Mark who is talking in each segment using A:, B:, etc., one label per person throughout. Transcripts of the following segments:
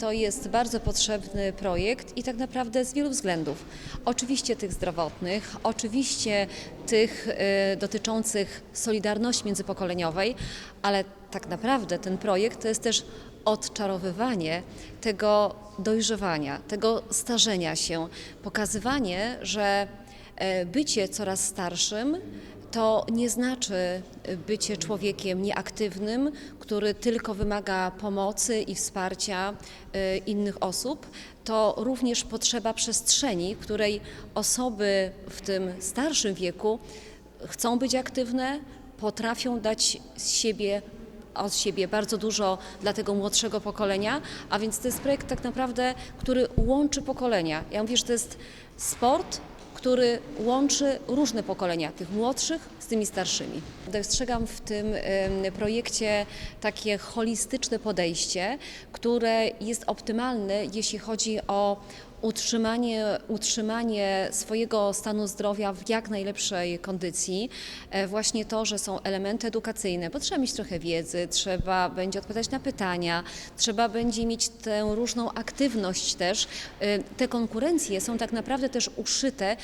A: to jest bardzo potrzebny projekt i tak naprawdę z wielu względów. Oczywiście tych zdrowotnych, oczywiście tych y, dotyczących solidarności międzypokoleniowej, ale tak naprawdę ten projekt to jest też odczarowywanie tego dojrzewania, tego starzenia się, pokazywanie, że e, bycie coraz starszym to nie znaczy bycie człowiekiem nieaktywnym, który tylko wymaga pomocy i wsparcia e, innych osób. To również potrzeba przestrzeni, w której osoby w tym starszym wieku chcą być aktywne, potrafią dać z siebie od siebie bardzo dużo dla tego młodszego pokolenia, a więc to jest projekt tak naprawdę, który łączy pokolenia. Ja mówię, że to jest sport, który łączy różne pokolenia, tych młodszych z tymi starszymi. Dostrzegam w tym projekcie takie holistyczne podejście, które jest optymalne, jeśli chodzi o utrzymanie, utrzymanie swojego stanu zdrowia w jak najlepszej kondycji. E, Właśnie to, że są elementy edukacyjne, bo trzeba mieć trochę wiedzy, trzeba będzie odpowiadać na pytania, trzeba będzie mieć tę różną aktywność też. E, Te konkurencje są tak naprawdę też uszyte e,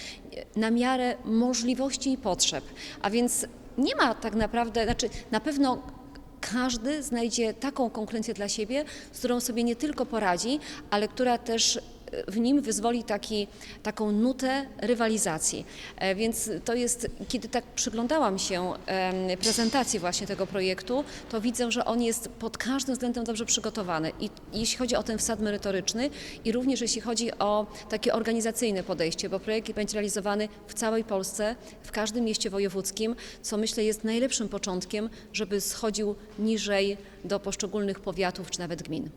A: na miarę możliwości i potrzeb, a więc nie ma tak naprawdę, znaczy na pewno każdy znajdzie taką konkurencję dla siebie, z którą sobie nie tylko poradzi, ale która też w nim wyzwoli taki, taką nutę rywalizacji. E, Więc to jest, kiedy tak przyglądałam się prezentacji właśnie tego projektu, to widzę, że on jest pod każdym względem dobrze przygotowany. I jeśli chodzi o ten wsad merytoryczny i również jeśli chodzi o takie organizacyjne podejście, bo projekt będzie realizowany w całej Polsce, w każdym mieście wojewódzkim, co myślę jest najlepszym początkiem, żeby schodził niżej do poszczególnych powiatów czy nawet gmin.